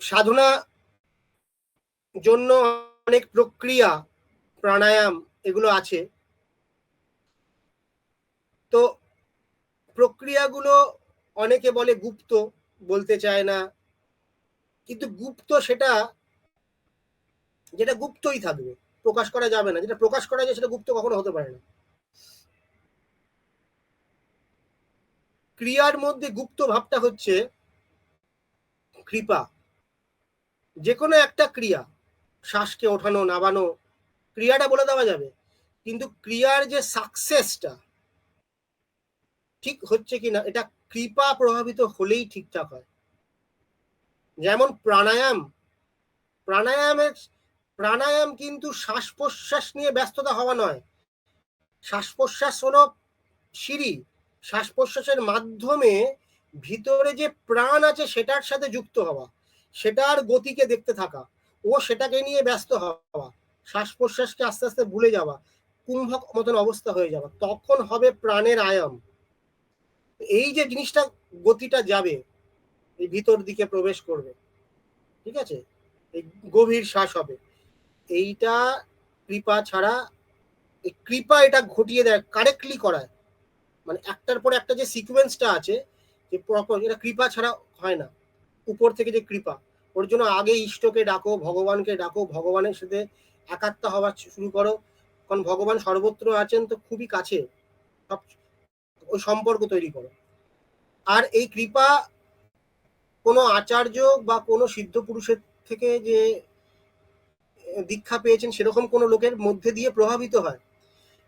সাধনা জন্য অনেক প্রক্রিয়া, প্রাণায়াম এগুলো আছে। তো প্রক্রিয়াগুলো অনেকে বলে গুপ্ত, বলতে চায় না। কিন্তু গুপ্ত সেটা, যেটা গুপ্তই থাকবে। প্রকাশ করা যাবে না। যেটা প্রকাশ করা যায় সেটা গুপ্ত কখনো হতে পারে না। ক্রিয়ার মধ্যে গুপ্ত ভাবটা হচ্ছে কৃপা। যে কোনো একটা ক্রিয়া, শ্বাসকে ওঠানো, নামানো, ক্রিয়াটা বলে দেওয়া যাবে। কিন্তু ক্রিয়ার যে সাকসেসটা ঠিক হচ্ছে কি না এটা কৃপা প্রভাবিত হলেই ঠিকঠাক হয়। যেমন প্রাণায়াম, প্রাণায়ামের প্রাণায়াম কিন্তু শ্বাস প্রশ্বাস নিয়ে ব্যস্ততা হওয়া নয়। শ্বাস প্রশ্বাস হলো সিঁড়ি। শ্বাস প্রশ্বাসের মাধ্যমে ভিতরে যে প্রাণ আছে সেটার সাথে যুক্ত হওয়া, সেটার গতিকে দেখতে থাকা ও সেটাকে নিয়ে ব্যস্ত হওয়া শ্বাস প্রশ্বাসকে আস্তে আস্তে ভুলে যাওয়া, কুম্ভক মতন অবস্থা হয়ে যাওয়া, তখন হবে প্রাণের আয়াম। এই যে জিনিসটা গতিটা যাবে, এই ভিতর দিকে প্রবেশ করবে, ঠিক আছে? এই গভীর শ্বাস হবে। এইটা কৃপা ছাড়া, এই কৃপা এটা ঘটিয়ে দেয় কারেক্টলি করায়। মানে একটার পর একটা যে সিকোয়েন্সটা আছে, যে প্রপার এটা কৃপা ছাড়া হয় না। উপর থেকে যে কৃপা, ওর জন্য আগে ইষ্টকে ডাকো, ভগবানকে ডাকো, ভগবানের সাথে একাত্ম হওয়া শুরু করো। কারণ ভগবান সর্বত্র আছেন তো খুবই কাছে। সব, ওই সম্পর্ক তৈরি করো। আর এই কৃপা কোনো আচার্য বা কোনো সিদ্ধ পুরুষের থেকে যে দীক্ষা পেয়েছেন সেরকম কোনো লোকের মধ্যে দিয়ে প্রভাবিত হয়,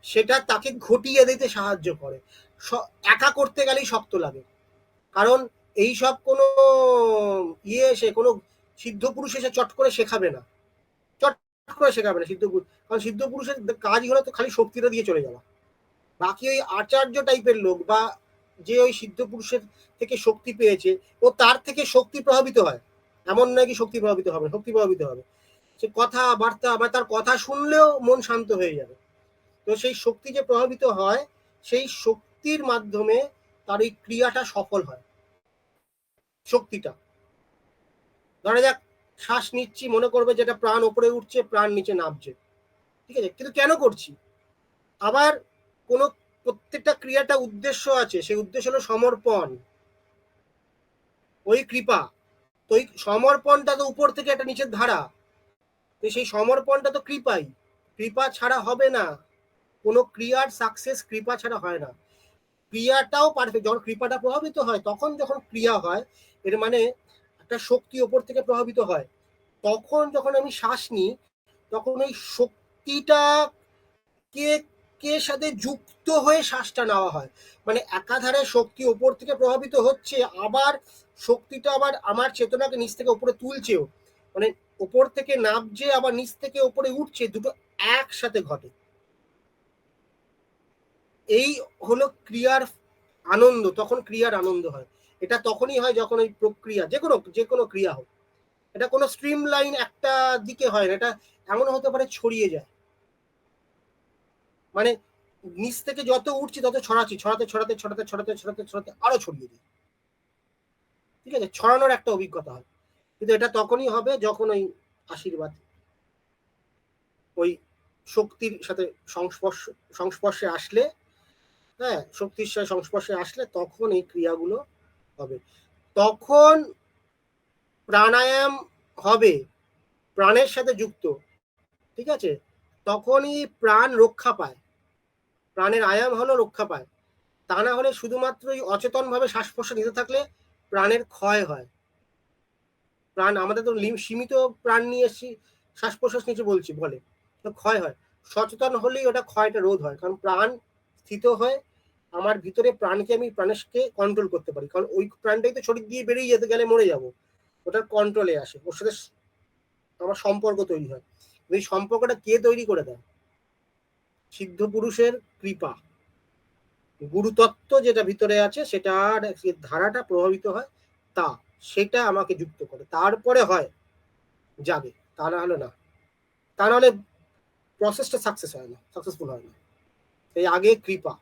সেটা তাকে ঘটিয়ে দিতে সাহায্য করে। একা করতে গেলেই শক্ত লাগে। কারণ এই সব কোনো ইয়ে এসে, কোনো সিদ্ধ পুরুষ এসে চট করে শেখাবে না। চট করে শেখাবে না সিদ্ধ পুরুষ। কারণ সিদ্ধ পুরুষের কাজই হলো তো খালি শক্তিটা দিয়ে চলে যাওয়া। বাকি ওই আচার্য টাইপের লোক বা যে ওই সিদ্ধ পুরুষের থেকে শক্তি পেয়েছে, ও তার থেকে শক্তি প্রভাবিত হয়। এমন নয় কি শক্তি প্রভাবিত হবে, শক্তি প্রভাবিত হবে। সে কথা, বার্তা বা তার কথা শুনলেও মন শান্ত হয়ে যাবে। তো সেই শক্তি যে প্রভাবিত হয়, সেই শক্তির মাধ্যমে তার ওই ক্রিয়াটা সফল হয়। শক্তিটা। ধরা যাক, শ্বাস নিচ্ছি, মনে করবে যেটা প্রাণ ওপরে উঠছে, প্রাণ নিচে নামছে। ঠিক আছে? কিন্তু কেন করছি? আবার কোনো প্রত্যেকটা ক্রিয়াটা উদ্দেশ্য আছে, সেই উদ্দেশ্য হলো সমর্পণ। ওই কৃপা। তো ওই সমর্পণটা তো উপর থেকে একটা নিচের ধারা। তো সেই সমর্পণটা তো কৃপাই। কৃপা ছাড়া হবে না। কোনো ক্রিয়ার সাকসেস কৃপা ছাড়া হয় না। ক্রিয়াটাও পারফেক্ট যখন কৃপাটা প্রভাবিত হয়, তখন যখন ক্রিয়া হয়, এর মানে একটা শক্তি ওপর থেকে প্রভাবিত হয়। তখন যখন আমি শ্বাস নিই, তখন ওই শক্তিটা কে কে সাথে যুক্ত হয়ে শ্বাসটা নেওয়া হয়? মানে একাধারে শক্তি ওপর থেকে প্রভাবিত হচ্ছে, আবার শক্তিটা আবার আমার চেতনাকে নিচ থেকে উপরে তুলছেও। মানে ওপর থেকে নামছে, আবার নিচ থেকে উপরে উঠছে, দুটো একসাথে ঘটে। এই হলো ক্রিয়ার আনন্দ, তখন ক্রিয়ার আনন্দ হয়। এটা তখনই হয় যখন ওই প্রক্রিয়া, যে কোনো যে কোনো ক্রিয়া হোক। এটা কোনো স্ট্রিম লাইন একটা দিকে হয় না, এটা এমন হতে পারে ছড়িয়ে যায়। মানে নিচ থেকে যত উঠছি, তত ছড়াচ্ছি, ছড়াতে ছড়াতে ছড়াতে ছড়াতে ছড়াতে ছড়াতে আরও ছড়িয়ে দিই ঠিক আছে? ছড়ানোর একটা অভিজ্ঞতা হয়। কিন্তু এটা তখনই হবে যখন ওই আশীর্বাদ, ওই শক্তির সাথে সংস্পর্শ, সংস্পর্শে আসলে হ্যাঁ শক্তির সাথে সংস্পর্শে আসলে তখন এই ক্রিয়াগুলো হবে। তখন প্রাণায়াম হবে, প্রাণের সাথে যুক্ত, ঠিক আছে? তখনই প্রাণ রক্ষা পায়। প্রাণের আয়াম হলো রক্ষা পায়। তা না হলে শুধুমাত্র অচেতন ভাবে শ্বাস নিতে থাকলে প্রাণের ক্ষয় হয়। প্রাণ, আমাদের তো সীমিত প্রাণ নিয়ে এসছি শ্বাস প্রশ্বাস নিচে বলছি, বলে। ক্ষয় হয়। সচেতন হলেই ওটা ক্ষয়টা রোধ হয়, কারণ প্রাণ স্থিত হয়, আমার ভিতরে প্রাণকে আমি প্রাণকে কন্ট্রোল করতে পারি। কারণ ওই প্রাণটাই তো শরীর দিয়ে বেরিয়ে যেতে গেলে মরে যাব। ওটার কন্ট্রোলে আসে, ওর সাথে আমার সম্পর্ক তৈরি হয়। এই সম্পর্কটা কে তৈরি করে দেয়? সিদ্ধ পুরুষের কৃপা। গুরুতত্ত্ব যেটা ভিতরে আছে, সেটার ধারাটা প্রভাবিত হয় তা। সেটা আমাকে যুক্ত করে। তারপরে হয়, যাবে, তা না হলে না। তা হলে প্রসেসটা সাকসেস হয় না সাকসেসফুল হয় না। এই আগে কৃপা।